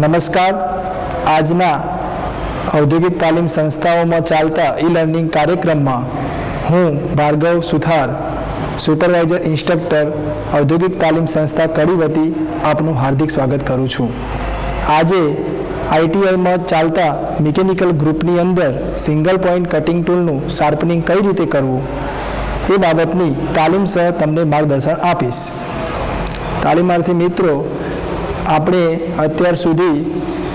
નમસ્કાર. આજના ઔદ્યોગિક તાલીમ સંસ્થાઓમાં ચાલતા ઈ લર્નિંગ કાર્યક્રમમાં હું ભાર્ગવ સુથાર સુપરવાઇઝર ઇન્સ્ટ્રક્ટર ઔદ્યોગિક તાલીમ સંસ્થા કડી વતી આપનું હાર્દિક સ્વાગત કરું છું. આજે આઈટીઆઈમાં ચાલતા મિકેનિકલ ગ્રુપની અંદર સિંગલ પોઈન્ટ કટિંગ ટૂલનું શાર્પનિંગ કઈ રીતે કરવું એ બાબતની તાલીમ સહ તમને માર્ગદર્શન આપીશ. તાલીમાર્થી મિત્રો આપણે અત્યાર સુધી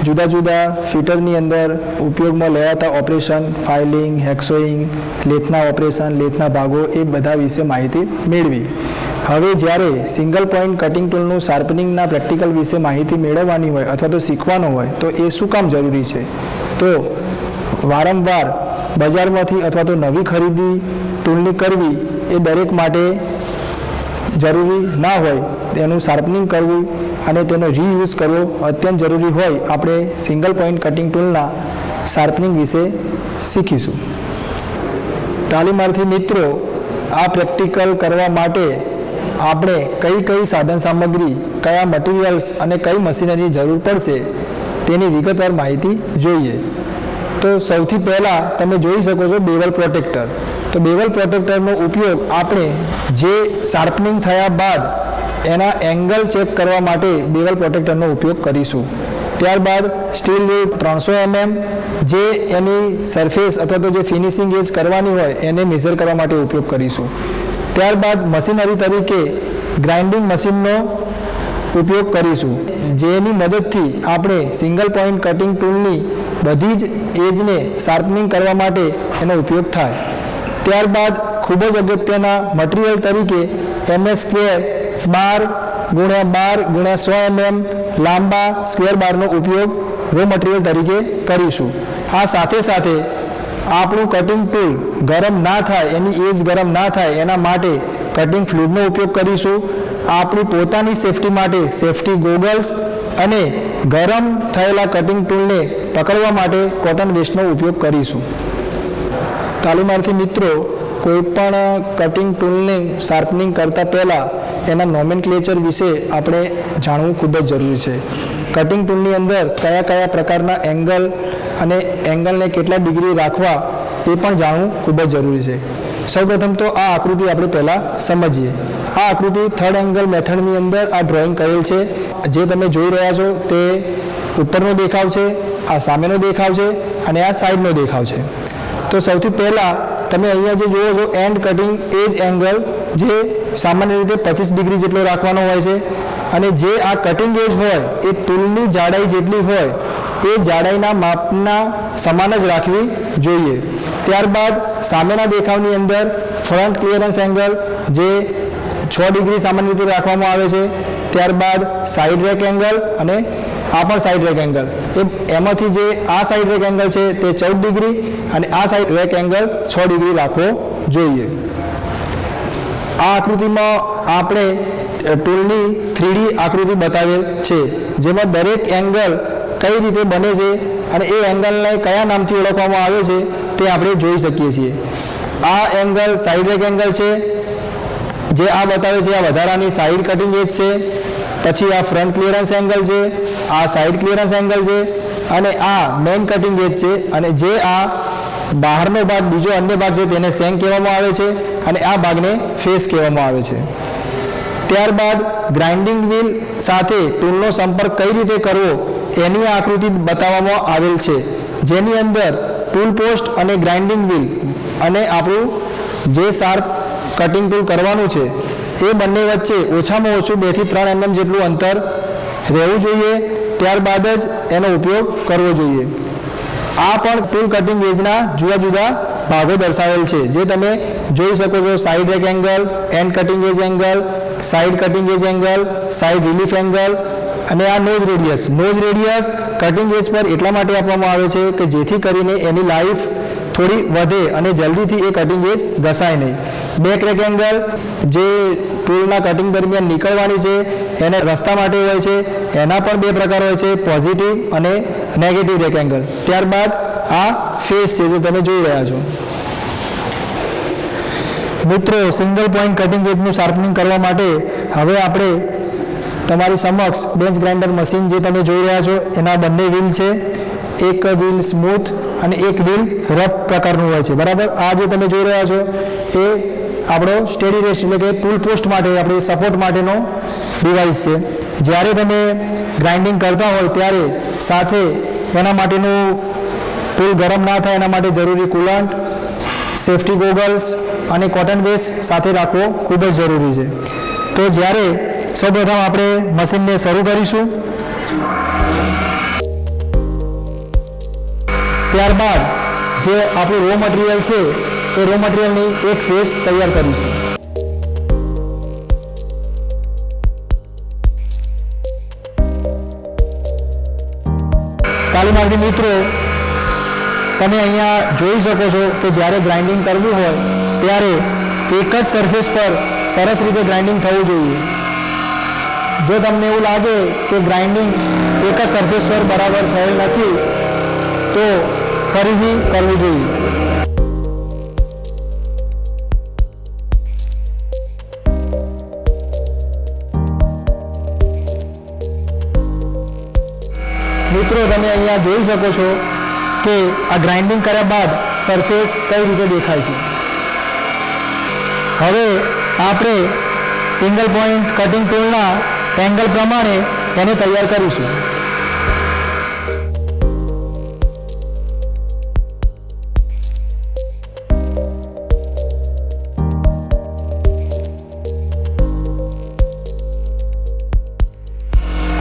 જુદા જુદા ફિટરની અંદર ઉપયોગમાં લેવાતા ઓપરેશન, ફાઇલિંગ હેક્સોઈંગ લેથના ઓપરેશન, લેથના ભાગો એ બધા વિશે માહિતી મેળવી. હવે જ્યારે સિંગલ પોઈન્ટ કટિંગ ટૂલનું શાર્પનિંગના પ્રેક્ટિકલ વિશે માહિતી મેળવવાની હોય અથવા તો શીખવાનું હોય, તો એ શું કામ જરૂરી છે? તો વારંવાર બજારમાંથી અથવા તો નવી ખરીદી ટૂલની કરવી એ દરેક માટે જરૂરી ના હોય તેનું શાર્પનિંગ કરવું અને તેનો રીયુઝ કરવો અત્યંત જરૂરી હોય, આપણે સિંગલ પોઈન્ટ કટિંગ ટૂલના શાર્પનિંગ વિશે શીખીશું. તાલીમાર્થી મિત્રો, આ પ્રેક્ટિકલ કરવા માટે આપણે કઈ કઈ સાધન સામગ્રી, કયા મટીરિયલ્સ અને કઈ મશીનરીની જરૂર પડશે તેની વિગતવાર માહિતી જોઈએ. તો સૌથી પહેલાં તમે જોઈ શકો છો બેવલ પ્રોટેક્ટર તો બેવલ પ્રોટેક્ટરનો ઉપયોગ આપણે જે શાર્પનિંગ થયા બાદ એના એંગલ ચેક કરવા માટે બેવલ પ્રોટેક્ટરનો ઉપયોગ કરીશું. ત્યારબાદ સ્ટીલ ત્રણસો એમએમ જે એની સરફેસ અથવા તો જે ફિનિશિંગ એજ કરવાની હોય, એને મેઝર કરવા માટે ઉપયોગ કરીશું. ત્યારબાદ મશીનરી તરીકે ગ્રાઇન્ડિંગ મશીનનો ઉપયોગ કરીશું, જેની મદદથી આપણે સિંગલ પોઈન્ટ કટિંગ ટૂલની બધી જ એજને શાર્પનિંગ કરવા માટે એનો ઉપયોગ થાય. ત્યારબાદ ખૂબ જ અગત્યના મટીરિયલ તરીકે એમએસ સ્ક્વેર બાર ગુણ્યા બાર ગુણ્યા સો એમએમ લાંબા સ્ક્વેર બારનો ઉપયોગ રો મટીરિયલ તરીકે કરીશું. આ સાથે સાથે આપણું કટિંગ ટૂલ ગરમ ના થાય, એની એજ ગરમ ના થાય, એના માટે કટિંગ ફ્લૂડનો ઉપયોગ કરીશું. આપણી પોતાની સેફટી માટે સેફટી ગોગલ્સ અને ગરમ થયેલા કટિંગ ટૂલને પકડવા માટે કોટન વેસ્ટનો ઉપયોગ કરીશું. તાલીમાર્થી મિત્રો કોઈપણ કટિંગ ટૂલને શાર્પનિંગ કરતાં પહેલાં એના નોમેનક્લેચર વિશે આપણે જાણવું ખૂબ જ જરૂરી છે. કટિંગ ટૂલની અંદર કયા કયા પ્રકારના એંગલ અને એંગલને કેટલા ડિગ્રી રાખવા એ પણ જાણવું ખૂબ જ જરૂરી છે. સૌપ્રથમ તો આ આકૃતિ આપણે પહેલાં સમજીએ. આ આકૃતિ થર્ડ એંગલ મેથડની અંદર આ ડ્રોઈંગ કરેલ છે. જે તમે જોઈ રહ્યા છો તે ઉપરનો દેખાવ છે, આ સામેનો દેખાવ છે અને આ સાઈડનો દેખાવ છે. તો સૌથી પહેલાં તમે અહીંયા જે જુઓ છો એન્ડ કટિંગ એજ એંગલ જે સામાન્ય રીતે પચીસ ડિગ્રી જેટલો રાખવાનો હોય છે અને જે આ કટિંગ એજ હોય, એ તુલની જાડાઈ જેટલી હોય, એ જાડાઈના માપના સમાન જ રાખવી જોઈએ. ત્યારબાદ સામેના દેખાવની અંદર ફ્રન્ટ ક્લિયરન્સ એંગલ જે છ ડિગ્રી સામાન્ય રીતે રાખવામાં આવે છે. ત્યારબાદ સાઈડ રેક એંગલ અને આ પણ સાઈડ રેક એંગલ એ એમાંથી જે આ સાઈડ રેક એંગલ છે તે ચૌદ ડિગ્રી અને આ સાઈડ રેક એંગલ છ ડિગ્રી રાખવો જોઈએ. આ આકૃતિમાં આપણે ટૂલની થ્રીડી આકૃતિ બતાવેલ છે, જેમાં દરેક એંગલ કઈ રીતે બને છે અને એ એંગલને કયા નામથી ઓળખવામાં આવે છે તે આપણે જોઈ શકીએ છીએ. આ એંગલ સાઈડ રેક એંગલ છે, જે આ બતાવે છે આ વધારાની સાઈડ કટિંગ એજ છે, પછી આ ફ્રન્ટ ક્લિયરન્સ એંગલ છે, આ સાઈડ ક્લિયરન્સ એંગલ છે, અને આ મેઇન કટિંગ એજ છે, અને જે આ બહારનો ભાગ બીજો અન્ય ભાગ છે તેને સેંગ કહેવામાં આવે છે અને આ ભાગને ફેસ કહેવામાં આવે છે. ત્યારબાદ ગ્રાઇન્ડિંગ વ્હીલ સાથે ટૂલનો સંપર્ક કઈ રીતે કરવો એની આકૃતિ બતાવવામાં આવેલ છે. જેની અંદર ટૂલ પોસ્ટ અને ગ્રાઇન્ડિંગ વ્હીલ અને આપણું જે શાર્પ કટિંગ ટૂલ કરવાનું છે એ બંને વચ્ચે ઓછામાં ઓછું બેથી ત્રણ એમએમ જેટલું અંતર રહેવું જોઈએ. ત્યારબાદ જ એનો ઉપયોગ કરવો જોઈએ. આ પણ ટૂલ કટિંગ એજના જુદા જુદા ભાગો દર્શાવેલ છે. જે તમે જોઈ શકો છો side rake angle end cutting edge angle side cutting edge angle side relief angle અને આ nose radius nose radius cutting edge પર એટલા માટે આપવામાં આવે છે કે જેથી કરીને એની લાઈફ થોડી વધે અને જલ્દીથી એ કટિંગ એજ ઘસાય નહીં. બેક રેક એંગલ જે ટૂલના કટિંગ દરમિયાન નીકળવાની છે, એને રસ્તા માટે હોય છે, એના પણ બે પ્રકાર હોય છે પોઝિટિવ અને નેગેટિવ રેક એંગલ ત્યારબાદ આ ફેસ છે જે તમે જોઈ રહ્યા છો. મિત્રો સિંગલ પોઈન્ટ કટિંગ એજનું શાર્પનિંગ કરવા માટે હવે આપણે તમારી સમક્ષ બેન્ચ ગ્રાઇન્ડર મશીન જે તમે જોઈ રહ્યા છો, એના બંને વ્હીલ છે. એક વ્હીલ સ્મૂથ અને એક વ્હીલ રફ પ્રકારનું હોય છે. બરાબર? આ જે તમે જોઈ રહ્યા છો, એ આપણો સ્ટેડી રેસ્ટ એટલે કે પુલ પોસ્ટ માટે, આપણે સપોર્ટ માટેનો ડિવાઇસ છે. જ્યારે તમે ગ્રાઇન્ડિંગ કરતા હોય ત્યારે સાથે એના માટેનું પુલ ગરમ ના થાય, એના માટે જરૂરી કુલન્ટ સેફ્ટી ગોગલ્સ અને કોટન બેસ સાથે રાખવો ખૂબ જ જરૂરી છે. તો જ્યારે સૌપ્રથમ આપણે મશીનને શરૂ કરીશું. ત્યારબાદ જે આપણું રો મટીરિયલ છે, એ રો મટીરિયલની એક ફેસ તૈયાર કરીશું તાલીમાર્થી મિત્રો, તમે અહીંયા જોઈ શકો છો કે જ્યારે ગ્રાઇન્ડિંગ કરવું હોય, ત્યારે એક જ સરફેસ પર સરસ રીતે ગ્રાઇન્ડિંગ થવું જોઈએ. જો તમને એવું લાગે કે ગ્રાઇન્ડિંગ એક જ સરફેસ પર બરાબર થયેલ નથી, તો ફરીથી કરવું જોઈએ. મિત્રો, તમે અહીંયા જોઈ શકો છો કે આ ગ્રાઇન્ડિંગ કર્યા બાદ સરફેસ કઈ રીતે દેખાય છે. હવે આપણે સિંગલ પોઈન્ટ કટિંગ ટૂલના એંગલ પ્રમાણે તેને તૈયાર કરીશું.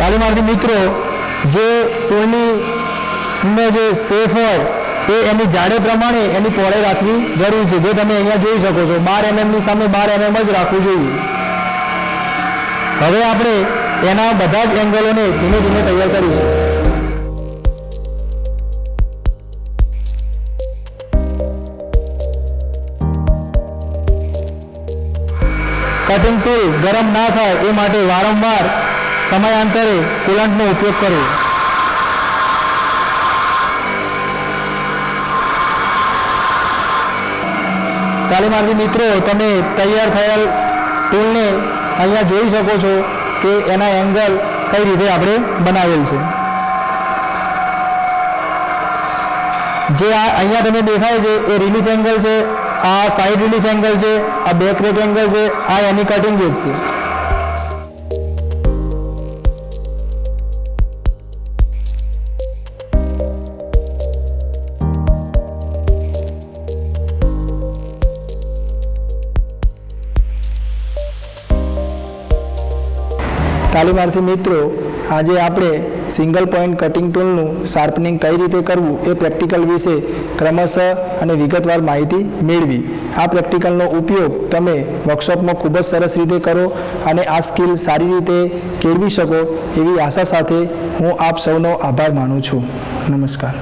તાલીમાર્થી મિત્રો, જે ટૂલની જે સેફ હોય, એ એની જાડે પ્રમાણે એની પહોળાઈ રાખવી જરૂરી છે. જે તમે અહીંયા જોઈ શકો છો, બાર એમએમની સામે બાર એમએમ જ રાખવું જોઈએ. હવે આપણે એના બધા જ એંગલોને ધીમે ધીમે તૈયાર કરીશું. કટિંગ ટૂલ ગરમ ના થાય એ માટે વારંવાર સમયાંતરે કુલન્ટનો ઉપયોગ કરવો. તાલીમાર્થી મિત્રો, તમે તૈયાર થયેલ ટૂલને અહીંયા જોઈ શકો છો કે એના એંગલ કઈ રીતે આપણે બનાવેલ છે. જે આ અહીંયા તમે દેખાય છે, એ રિલીફ એંગલ છે, આ સાઈડ રિલીફ એંગલ છે, આ બેક રેક એંગલ છે, આ એની કટિંગ જ છે. તાલીમાર્થી મિત્રો, આજે આપણે સિંગલ પોઈન્ટ કટિંગ ટૂલનું શાર્પનિંગ કઈ રીતે કરવું એ પ્રેક્ટિકલ વિશે ક્રમશઃ અને વિગતવાર માહિતી મેળવી. આ પ્રેક્ટિકલનો ઉપયોગ તમે વર્કશોપમાં ખૂબ જ સરસ રીતે કરો અને આ સ્કિલ સારી રીતે કેળવી શકો એવી આશા સાથે હું આપ સૌનો આભાર માનું છું. નમસ્કાર.